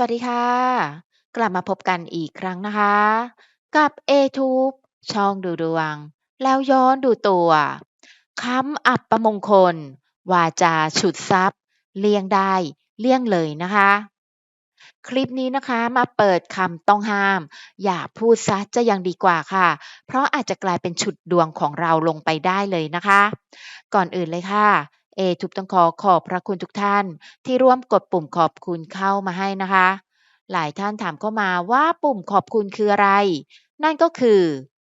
สวัสดีค่ะ กลับมาพบกันอีกครั้งนะคะ กับเอทูบช่องดูดวง แล้วย้อนดูตัวคำอับประมงคล วาจาฉุดซับเลี่ยงได้เลี่ยงเลยนะคะ คลิปนี้นะคะมาเปิดคำต้องห้าม อย่าพูดซะจะยังดีกว่าค่ะ เพราะอาจจะกลายเป็นฉุดดวงของเราลงไปได้เลยนะคะ ก่อนอื่นเลยค่ะ เอทุบต้องขอขอบพระคุณทุกท่าน ที่ร่วมกดปุ่มขอบคุณเข้ามาให้นะคะ หลายท่านถามเข้ามาว่าปุ่มขอบคุณคืออะไร นั่นก็คือ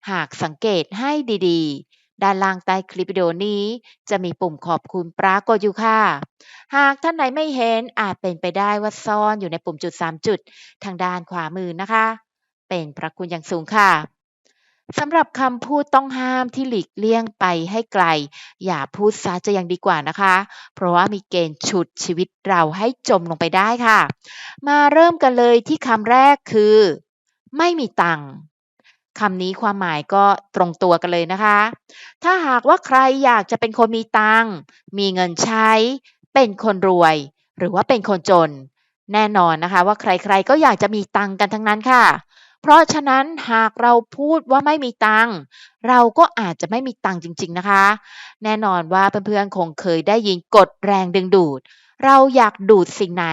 หากสังเกตให้ดีๆ ด้านล่างใต้คลิปวิดีโอนี้ จะมีปุ่มขอบคุณปรากฏอยู่ค่ะ หากท่านไหนไม่เห็นอาจเป็นไปได้ว่าซ่อนอยู่ในปุ่มจุด 3 จุด ทางด้านขวามือนะคะ เป็นพระคุณอย่างสูงค่ะ สำหรับคำพูดต้องห้ามที่หลีกเลี่ยงไปให้ไกล อย่าพูดซะจะยังดีกว่านะคะ เพราะว่ามีเกณฑ์ฉุดชีวิตเราให้จมลงไปได้ค่ะ มาเริ่มกันเลยที่คำแรกคือ ไม่มีตังค์คำนี้ความหมายก็ตรงตัวกันเลยนะคะ ถ้าหากว่าใครอยากจะเป็นคนมีตังค์มีเงินใช้ เป็นคนรวย หรือว่าเป็นคนจน แน่นอนนะคะ ว่าใครๆก็อยากจะมีตังค์กันทั้งนั้นค่ะ เพราะฉะนั้นหากเราพูดว่าไม่มีตังเราก็อาจจะไม่มีตังจริง ๆนะคะ แน่นอนว่าเพื่อนๆคงเคยได้ยินกฎแรงดึงดูด เราอยากดูดสิ่งไหน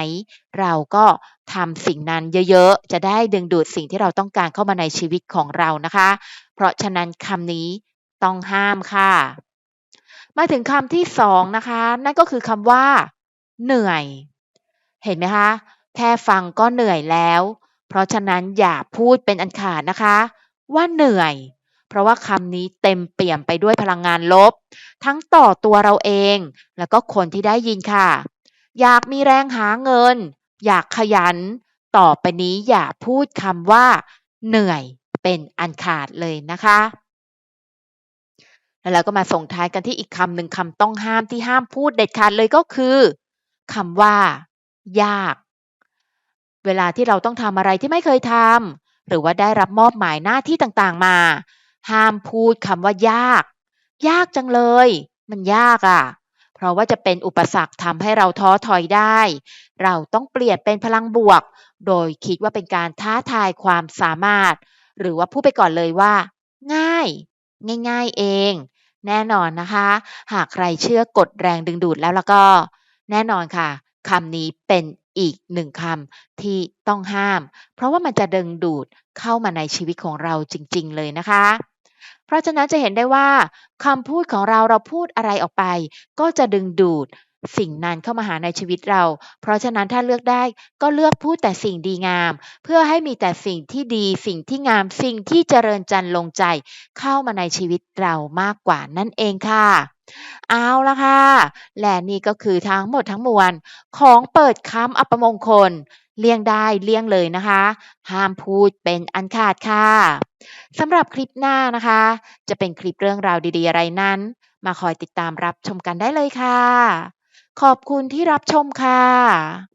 เราก็ทำสิ่งนั้นเยอะๆ จะได้ดึงดูดสิ่งที่เราต้องการเข้ามาในชีวิตของเรานะคะ เพราะฉะนั้นคำนี้ต้องห้ามค่ะ มาถึงคำที่สองนะคะ นั่นก็คือคำว่า เหนื่อย เห็นไหมคะ แค่ฟังก็เหนื่อยแล้ว เพราะฉะนั้นอย่าพูดเป็นอันขาดนะคะ ว่าเหนื่อย เพราะว่าคำนี้เต็มเปี่ยมไปด้วยพลังงานลบ ทั้งต่อตัวเราเอง แล้วก็คนที่ได้ยินค่ะ อยากมีแรงหาเงิน อยากขยัน ต่อไปนี้อย่าพูดคำว่า เหนื่อยเป็นอันขาดเลยนะคะแล้วเราก็มาส่งท้ายกันที่อีกคำหนึ่งคำต้องห้ามที่ห้ามพูดเด็ดขาดเลยก็คือคำว่า ยาก เวลาที่เราต้องทำอะไรที่ไม่เคยทำหรือว่าได้รับมอบหมายหน้าที่ต่างๆมา ห้ามพูดคำว่ายาก ยากจังเลย มันยากอะ่ะ เพราะว่าจะเป็นอุปสรรคทำให้เราท้อถอยได้ เราต้องเปลี่ยนเป็นพลังบวก โดยคิดว่าเป็นการท้าทายความสามารถ หรือว่าพูดไปก่อนเลยว่า ง่าย ง่าย ๆ เอง แน่นอนนะคะ หากใครเชื่อกฎแรงดึงดูดแล้วแล้วก็ แน่นอนค่ะคำนี้เป็น อีกหนึ่งคำที่ต้องห้าม เพราะว่ามันจะดึงดูดเข้ามาในชีวิตของเราจริง ๆ เลยนะคะ เพราะฉะนั้นจะเห็นได้ว่าคำพูดของเราเราพูดอะไรออกไป ก็จะดึงดูดสิ่งนั้นเข้ามาหาในชีวิตเรา เพราะฉะนั้นถ้าเลือกได้ก็เลือกพูดแต่สิ่งดีงาม เพื่อให้มีแต่สิ่งที่ดี สิ่งที่งาม สิ่งที่เจริญจันลงใจ เข้ามาในชีวิตเรามากกว่านั่นเองค่ะ เอาละค่ะ และนี่ก็คือทั้งหมดทั้งมวล ของเปิดคำอัปมงคล เลี่ยงได้เลี่ยงเลยนะคะ ห้ามพูดเป็นอันขาดค่ะสำหรับคลิปหน้านะคะ จะเป็นคลิปเรื่องราวดีๆอะไรนั้น มาคอยติดตามรับชมกันได้เลยค่ะ ขอบคุณที่รับชมค่ะ